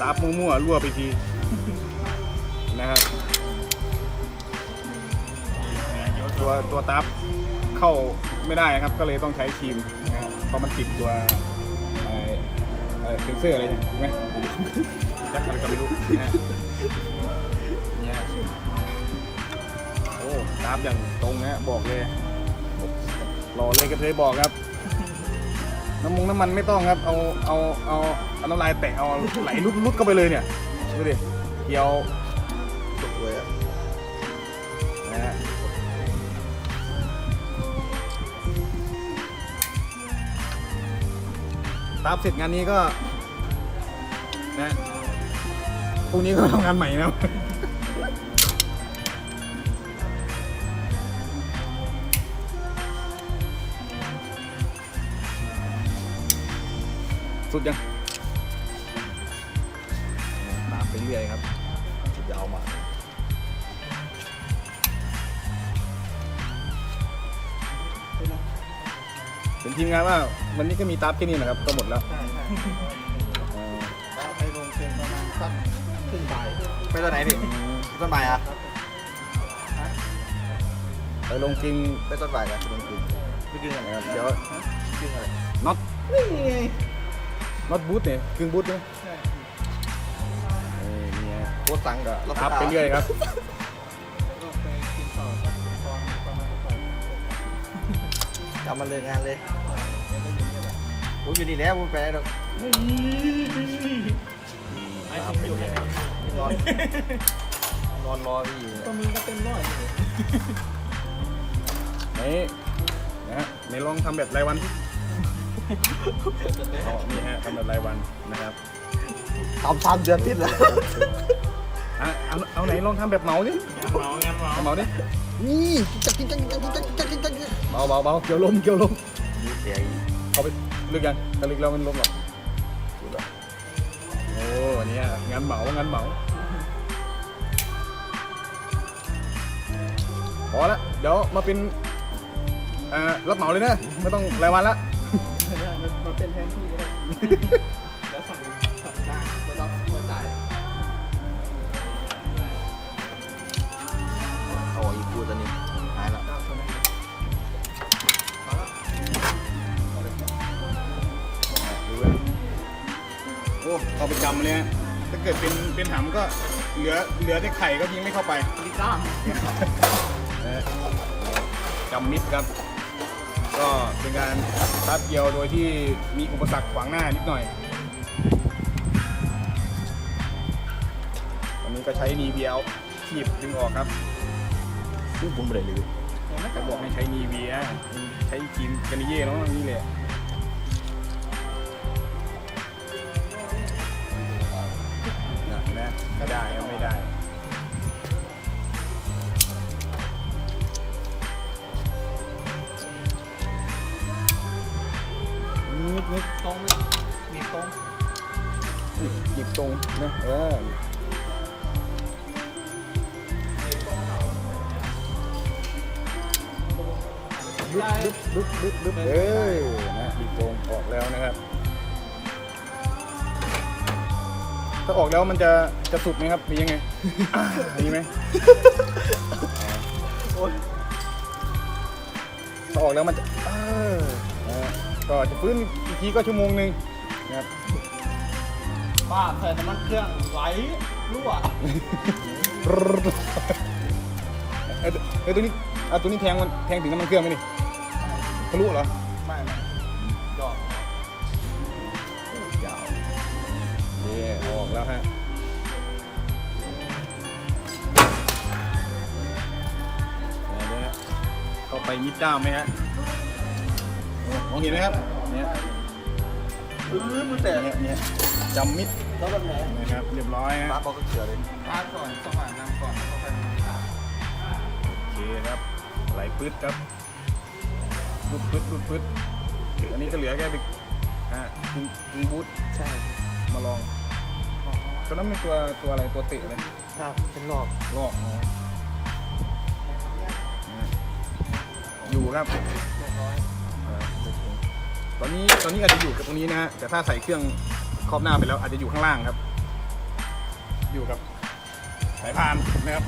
ตาบมั่วๆรั่วไปทีนะครับ ตัวตัวตับเข้าไม่ได้ครับ ก็เลยต้องใช้ครีมนะครับเพราะมันติดตัวเซนเซอร์อะไรเนี่ยไหมยักอะไรก็ไม่รู้นะฮะเนี่ยโอ้ตับอย่างตรงนะบอกเลยรอเลยกระเทยบอกครับ น้ำมงน้ำมันไม่ต้องครับเอาเอาเอาเอาน้ำลายแตะเอาไหลลุดลุดเข้าไปเลยเนี่ยดูดิเกี่ยวสวยอะนะฮะตามเสร็จงานนี้ก็นะพรุ่งนี้ก็ทำงานใหม่นะ สุดยังตามไปเรื่อยครับจะเอามาเป็นทีมงานว่าวันนี้ก็มีตับแค่นี้นะครับ ก็หมดแล้วใช่ใช่เออแล้วไปลงเกมประมาณสักครึ่งบ่ายไปตอนไหนพี่ต้นบ่ายอะไปลงจริงไปต้นบ่ายกันไปลงกลุ่มไปกินอะไรนะครับครับเดี๋ยวกินอะไรน็อตนี่ไง น็อตบูทเนี่ยกึ่งบูทเนี่ยใช่นี่เนี่ยโคตรสังกับตับไปเรื่อยครับกลับมาเลยงานเลยผมอยู่นี่แล้วผมไปไหนหรอกไอ้ผมอยู่เนี่ยนอนนอนรอพี่อยู่ตัวมีก็เป็นร้อยอยู่นี่นะฮะในลองทำแบบรายวัน สิอ๋อนี่ฮะทำแบบรายวันนะครับทำสามเดือนติดแล้วอะเอาเอาไหนลองทำแบบเหมาดิงานเหมางานเหมาเหมาดินี่จักกินจักกินจักกินจักกินจักกินจักกินเบาเบาเบาเกี่ยวลมเกี่ยวลมนี่เสียอีกเขาไปลึกยังถ้าลึกแล้วมันลมหรอกโอ้เนี่ยงานเหมางานเหมาพอละเดี๋ยวมาเป็นอ่ารับเหมาเลยนะไม่ต้องรายวันละมัน เป็นแทนที่ก็ได้แล้วสั่งสั่งจ้างแล้วรับหัวจ่ายเอาอีกกูตอนนี้หายล้วเก้าคนนั้นมาแล้วโอ้เอาไปจำเลยฮะถ้าเกิดเป็นเป็นหำก็เหลือเหลือแต่ไข่ก็ยิงไม่เข้าไป ดีกล้ามนะฮะจำมิดครับ ก็เป็นการตัดเกี่ยวโดยที่มีอุปสรรคขวางหน้านิดหน่อยวันนี้ก็ใช้นีเวียเอาขีบดึงออกครับซึ่งผมไม่ได้เลยเขาบอกให้ใช้นีเวียใช้ครีมกันนิเย่เนาะนี่แหละนะ นิดนิดตรงมีตรงหยิบตรงนะเออดึบดึบดึบดึบดึบเอ้ยนะหยิบตรงออกแล้วนะครับ ถ้าออกแล้วมันจะจะสุดไหมครับหรือยังไงอ่าดีไหมถ้าออกแล้วมันจะเออนะ ก็จะฟื้นอีกทีก็ชั่วโมงหนึ่งนะครับ ป้าใส่น้ำมันเครื่องไหลรั่วเอ้ยเอ้ยตัวนี้อะตัวนี้แทงมันแทงถึงน้ำมันเครื่องไหมนี่ทะลุเหรอ ไม่ไม่ยอดยาวเย่เอาออกแล้วฮะเดี๋ยวนะเข้าไปมิดด้ามไหมฮะ มองเห็นไหมครับเนี่ยอื้อมันแต่เนี่ยเนี่ยจำมิดแล้วแบบไหนนะครับเรียบร้อยฮะมาบอกก็เสือเลยป้าก่อนสว่างน้ำก่อนเข้าไปโอเคครับไหลปื๊ดครับรุดปื๊ดรุดปื๊ดอันนี้ก็เหลือแค่ไปอะดึงดึงบูทใช่ มาลองตัวนั้นเป็นตัวตัวอะไรตัวเตะเลยครับเป็นรอบลอกอ๋ออยู่ครับ ตอนนี้ตอนนี้อาจจะอยู่กับตรงนี้นะฮะแต่ถ้าใส่เครื่องครอบหน้าไปแล้วอาจจะอยู่ข้างล่างครับ อยู่กับสายพานนะครับ